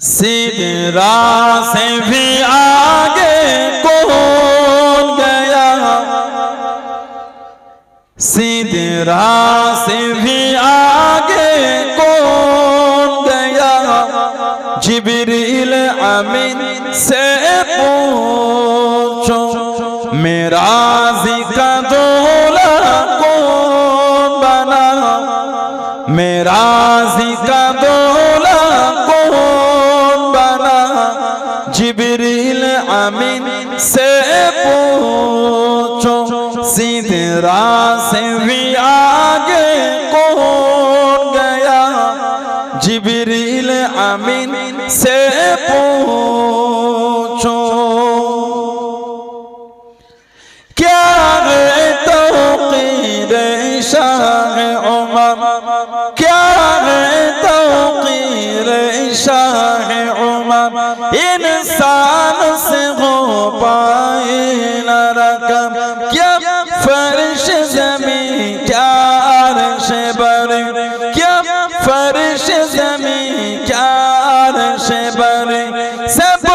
सिदरा से भी आगे कौन गया सिदरा से भी आगे कौन गया जिबरील अमीन से पूछो मेरा जिका दोला कौन बना मेरा जिका दोला कौन अमीन से पूछो सिदरा से भी आगे कौन गया जिबरील अमीन से पूछो क्या है तौकीर शाह उमर इंसान से हो पाए न रकम क्या फर्श जमी क्या अर्श बर क्या फर्श जमी क्या अर्श बर सब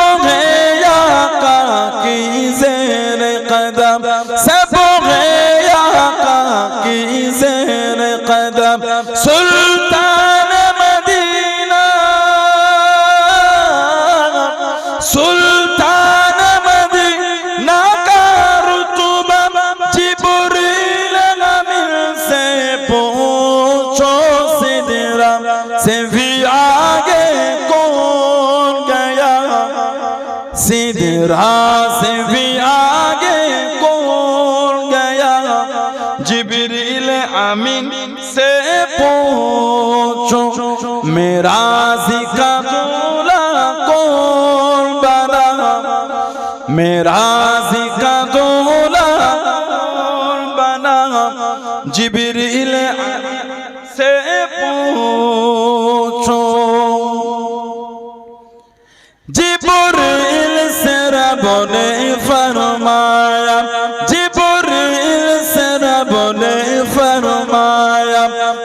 से भी आगे कौन गया सिदरा से भी आगे कौन गया जिबरील अमीन से पूछो मेरा जिका दूल्हा कौन बना मेरा जिका दूल्हा कौन बना जिबरील से বনে ফরমায়া, জিবরিল সেরা বনে ফরমায়া,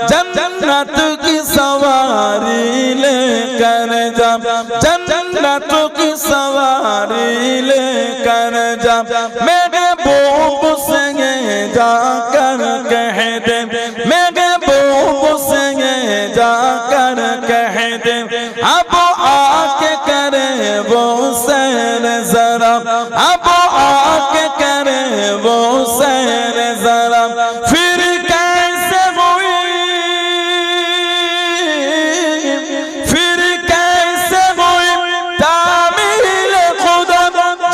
জান্নাত কি সওয়ারি লে কর যা জান্নাত কি সওয়ারি লে কর যা মেরে বব সঙ্গে যা কর কহ দে মেরে বব সঙ্গে যা अब आके करे वो सैर जरा फिर कैसे हुई फिर कैसे हुई तामील खुदा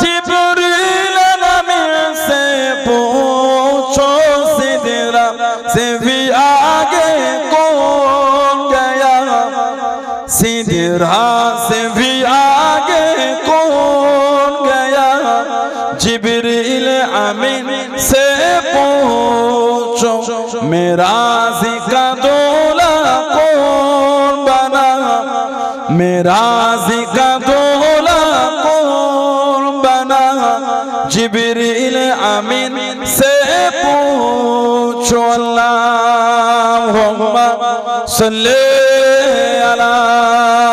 जिब्रील अमीन से पूछो सिदरा से भी आगे कौन गया सिदरा جبریل امین سے پوچھو میراز کا دولا کون بنا میراز کا دولا کون بنا جبریل امین سے پوچھو اللہم صلی اللہ